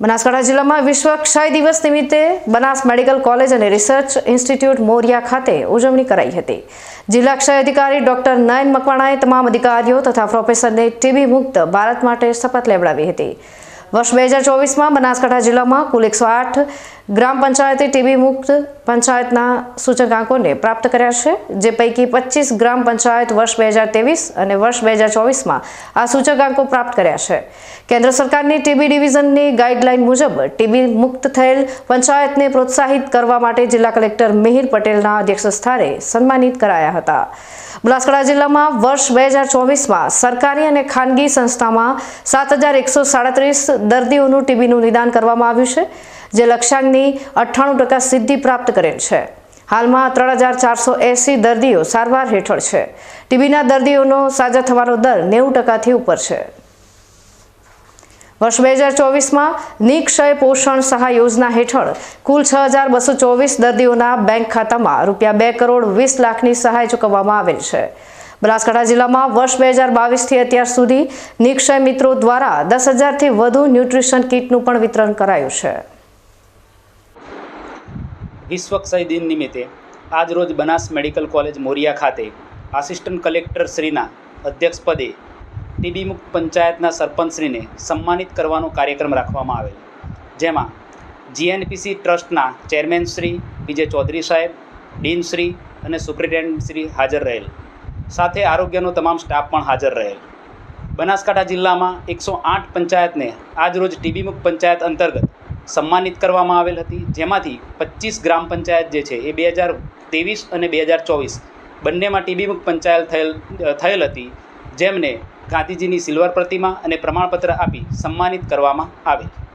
બનાસકાંઠા જિલ્લામાં વિશ્વ ક્ષય દિવસ નિમિત્તે બનાસ મેડિકલ કોલેજ અને રિસર્ચ ઇન્સ્ટિટ્યૂટ મોરિયા ખાતે ઉજવણી કરાઈ હતી. જિલ્લા ક્ષય અધિકારી ડોક્ટર નયન મકવાણાએ તમામ અધિકારીઓ તથા પ્રોફેસરને ટીબી મુક્ત ભારત માટે શપથ લેવડાવી હતી. વર્ષ બે હજાર ચોવીસમાં બનાસકાંઠા જિલ્લામાં કુલ એકસો આઠ ગ્રામ પંચાયતે ટીબી મુક્ત પંચાયતના સૂચકાંકોને પ્રાપ્ત કર્યા છે, જે પૈકી પચીસ ગ્રામ પંચાયત વર્ષ બે હજાર ત્રેવીસ અને વર્ષ બે હજાર ચોવીસમાં આ સૂચકાંકો પ્રાપ્ત કર્યા છે. કેન્દ્ર સરકારની ટીબી ડિવિઝનની ગાઈડલાઈન મુજબ ટીબી મુક્ત થયેલ પંચાયતને પ્રોત્સાહિત કરવા માટે જિલ્લા કલેક્ટર મિહિર પટેલના અધ્યક્ષસ્થાને સન્માનિત કરાયા હતા. બનાસકાંઠા જિલ્લામાં વર્ષ બે હજાર ચોવીસમાં સરકારી અને ખાનગી સંસ્થામાં સાત હજાર એકસો સાડત્રીસ દર્દીઓનું ટીબીનું નિદાન કરવામાં આવ્યું છે, જે લક્ષ્યાંકની અઠ્ઠાણું ટકા સિદ્ધિ પ્રાપ્ત કરેલ છે. હાલમાં ત્રણ હજાર ચારસો એંસી દર્દીઓ સારવાર હેઠળ છે. ટીબીના દર્દીઓનો સાજા થવાનો દર નેવું ટકાથી ઉપર છે. વર્ષ બે હજાર ચોવીસમાં નિક્ષય પોષણ સહાય યોજના હેઠળ કુલ છ હજાર બસો ચોવીસ દર્દીઓના બેંક ખાતામાં રૂપિયા બે કરોડ વીસ લાખની સહાય ચૂકવવામાં આવેલ છે. બનાસકાંઠા જિલ્લામાં વર્ષ બે હજાર બાવીસથી અત્યાર સુધી નિક્ષય મિત્રો દ્વારા દસ હજારથી વધુ ન્યુટ્રિશન કીટનું પણ વિતરણ કરાયું છે. વિશ્વ ક્ષય દિન નિમિત્તે આજરોજ બનાસ મેડિકલ કોલેજ મોરિયા ખાતે આસિસ્ટન્ટ કલેક્ટર શ્રીના અધ્યક્ષપદે ટીબી મુક્ત પંચાયતના સરપંચશ્રીને સન્માનિત કરવાનો કાર્યક્રમ રાખવામાં આવેલ. જેમાં જીએનપીસી ટ્રસ્ટના ચેરમેન શ્રી વિજય ચૌધરી સાહેબ, ડીન શ્રી અને સુપ્રિન્ટેન્ડન્ટ શ્રી હાજર રહેલ. સાથે આરોગ્યનો તમામ સ્ટાફ પણ હાજર રહેલ. બનાસકાંઠા જિલ્લામાં એકસો આઠ પંચાયતને આજરોજ ટીબી મુક્ત પંચાયત અંતર્ગત સન્માનિત કરવામાં આવેલ હતી. જેમાંથી પચીસ ગ્રામ પંચાયત જે છે એ બે હજાર ત્રેવીસ અને બે હજાર ચોવીસ બંનેમાં ટીબી મુક્ત પંચાયત થયેલ થયેલ હતી, જેમને ગાંધીજીની સિલ્વર પ્રતિમા અને પ્રમાણપત્ર આપી સન્માનિત કરવામાં આવેલ.